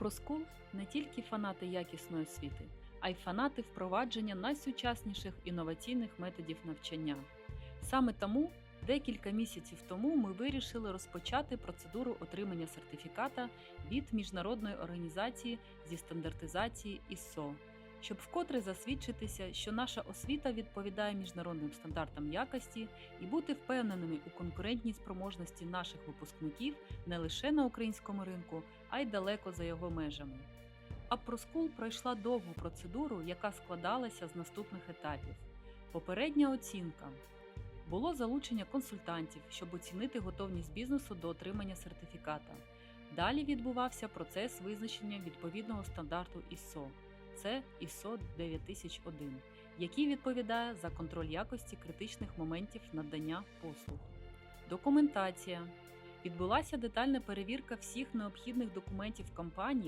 ProSchool – не тільки фанати якісної освіти, а й фанати впровадження найсучасніших інноваційних методів навчання. Саме тому декілька місяців тому ми вирішили розпочати процедуру отримання сертифіката від міжнародної організації зі стандартизації ISO, щоб вкотре засвідчитися, що наша освіта відповідає міжнародним стандартам якості і бути впевненими у конкурентній спроможності наших випускників не лише на українському ринку, а й далеко за його межами. ApproSchool пройшла довгу процедуру, яка складалася з наступних етапів: попередня оцінка. Було залучення консультантів, щоб оцінити готовність бізнесу до отримання сертифіката. Далі відбувався процес визначення відповідного стандарту ISO. Це ISO 9001, який відповідає за контроль якості критичних моментів надання послуг. Документація. Відбулася детальна перевірка всіх необхідних документів компанії